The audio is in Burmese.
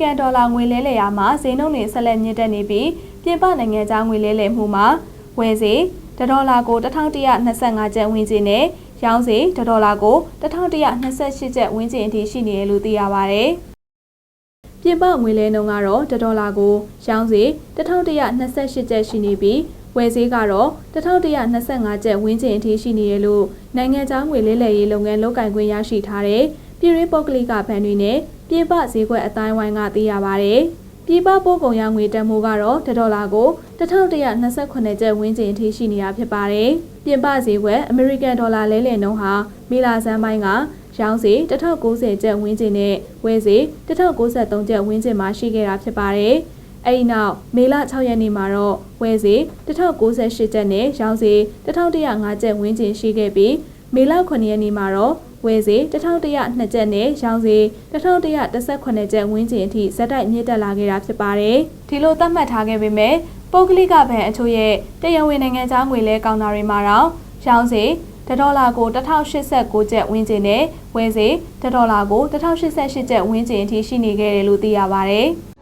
ကန်ဒေါ်လာငွေလဲလှယ်ရာမှာဈေးနှုန်းတွေဆက်လက်မြင့်တက်နေပြီးပြင်ပနိုင်ငံခြားငွေလဲလှယ်မှုမှာဝယ်ဈေးတစ်ဒေါ်လာကို1125ကျပ်ဝန်းကျင်နဲ့ရောင်းဈေးတစ်ဒေါ်လာကို1128ကျပ်ဝန်းကျင်အထိရှိနေတယ်လို့သိရပါဗျ။ပြင်ပငွေလဲနှုန်းကတော့တစ်ဒေါ်လာကိုရောင်းဈေး1128ကျပ်ရှိနေပြီးဝယ်ဈေးကတော့1125ကျပ်ဝန်းကျင်အထိရှိနေရလို့နိုင်ငံခြားငွေလဲလှယ်ရေးလုပ်ငန်းလုပ်ကိုင်ခွင့်ရရှိထားတဲ့ ပြည်ရင်းပုဂ္ဂလိကဘဏ်တွေနဲ့ပြည်ပဈေးကွက်အတိုင်းဝိုင်းကသိရပါဗျ။ပြည်ပပို့ကုန်ရငွေတန်ဖိုးကတော့တစ်ဒေါ်လာကို1128ကျပ်ဝန်းကျင်အထိရှိနေတာဖြစ်ပါတယ်။ပြင်ပဈေးကွက်အမေရိကန်ဒေါ်လာလဲလှယ်နှုန်းဟာမေလဆန်းပိုင်းကရောင်းစီ1090ကျပ်ဝန်းကျင်နဲ့ဝယ်စီ1093ကျပ်ဝန်းကျင်မှာရှိခဲ့တာဖြစ်ပါတယ်။အဲဒီနောက်မေလ6ရက်နေ့မှာတော့ဝယ်စီ1098ကျပ်နဲ့ရောင်းစီ1105ကျပ်ဝန်းကျင်ရှိခဲ့ပြီး မေလ9ရက်နေ့မှာတော့ဝယ်စီ1102ကျပ်နဲ့ရောင်းစီ1118ကျပ်ဝန်းကျင်အထိဇက်တိုက်မြင့်တက်လာခဲ့တာဖြစ်ပါတယ်။ဒီလိုသတ်မှတ်ထားခဲ့ပေမဲ့ပုဂ္ဂလိကဘဏ်အချို့ရဲ့တရားဝင်နိုင်ငံခြားငွေလဲကောင်တာတွေမှာတော့ရောင်းစီတဒေါ်လာကို1089ကျပ်ဝန်းကျင်နဲ့ဝယ်စီတဒေါ်လာကို1088ကျပ်ဝန်းကျင်အထိရှိနေခဲ့တယ်လို့သိရပါဗျ။